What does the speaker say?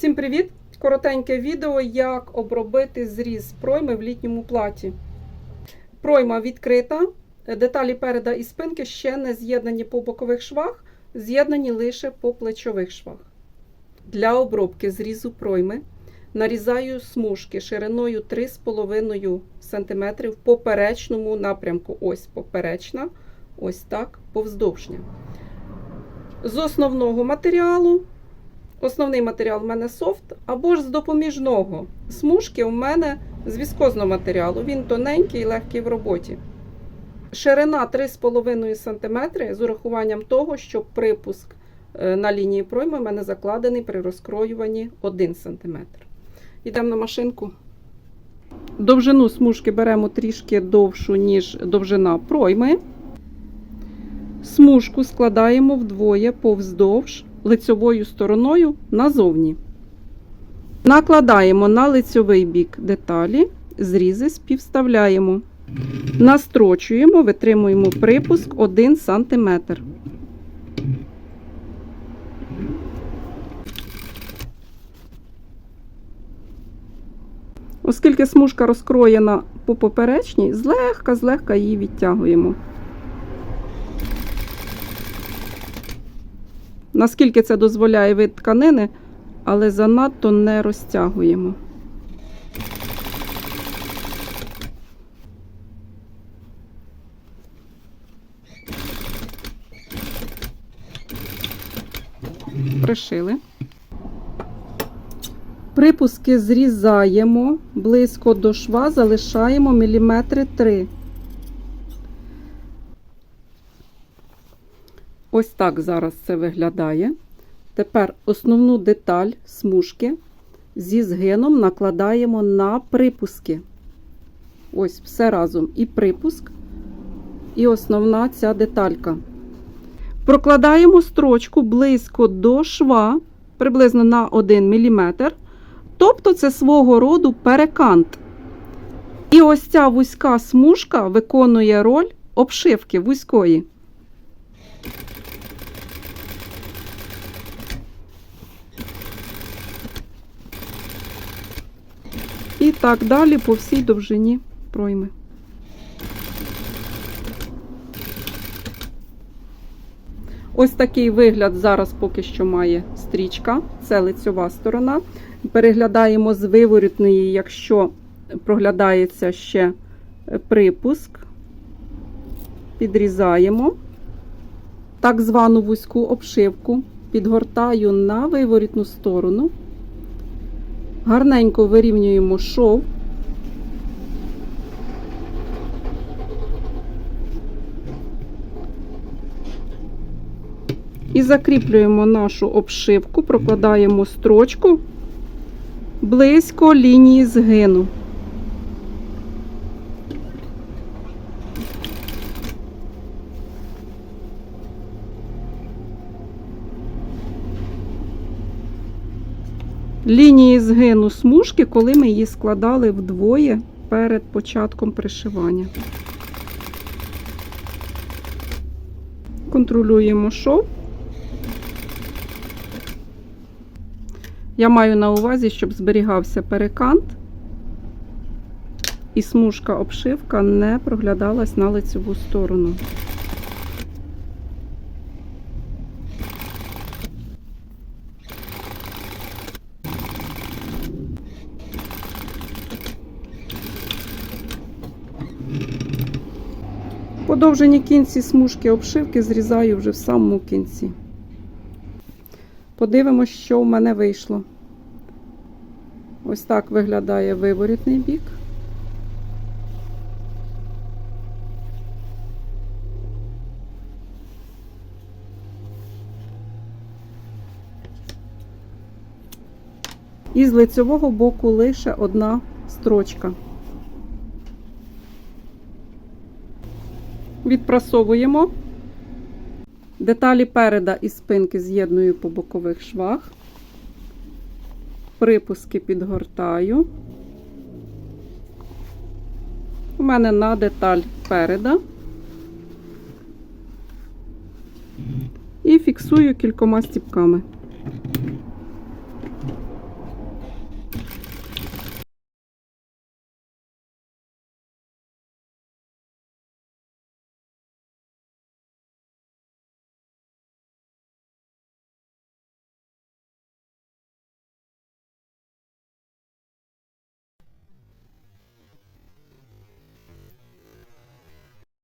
Всім привіт! Коротеньке відео, як обробити зріз пройми в літньому платі. Пройма відкрита, деталі переда і спинки ще не з'єднані по бокових швах, з'єднані лише по плечових швах. Для обробки зрізу пройми нарізаю смужки шириною 3,5 см в поперечному напрямку. Ось поперечна, ось так, повздовжня. З основного матеріалу Основний матеріал в мене софт, або ж з допоміжного. Смужки у мене з віскозного матеріалу. Він тоненький і легкий в роботі. Ширина 3,5 см з урахуванням того, що припуск е, на лінії пройми у мене закладений при розкроюванні 1 см. Йдемо на машинку. Довжину смужки беремо трішки довшу, ніж довжина пройми. Смужку складаємо вдвоє повздовж лицьовою стороною назовні. Накладаємо на лицьовий бік деталі, зрізи співставляємо. Настрочуємо, витримуємо припуск 1 см. Оскільки смужка розкроєна по поперечній, злегка, злегка її відтягуємо. Наскільки це дозволяє вид тканини, але занадто не розтягуємо. Пришили. Припуски зрізаємо близько до шва, залишаємо міліметри 3. Ось так зараз це виглядає. Тепер основну деталь смужки зі згином накладаємо на припуски. Ось все разом. І припуск, і основна ця деталька. Прокладаємо строчку близько до шва, приблизно на 1 мм. Тобто це свого роду перекант. І ось ця вузька смужка виконує роль обшивки вузької. І так далі по всій довжині пройми. Ось такий вигляд зараз поки що має стрічка, це лицьова сторона. Переглядаємо з виворітної, якщо проглядається ще припуск, підрізаємо так звану вузьку обшивку, підгортаю на виворітну сторону. Гарненько вирівнюємо шов. І закріплюємо нашу обшивку, прокладаємо строчку близько лінії згину. Лінії згину смужки, коли ми її складали вдвоє перед початком пришивання. Контролюємо шов. Я маю на увазі, щоб зберігався перекант і смужка обшивка не проглядалась на лицеву сторону. Подовжені кінці смужки обшивки зрізаю вже в самому кінці. Подивимось, що в мене вийшло. Ось так виглядає виворітний бік. І з лицьового боку лише одна строчка. Відпрасовуємо. Деталі переда і спинки з'єдную по бокових швах, припуски підгортаю. У мене на деталь переда. І фіксую кількома стіпками.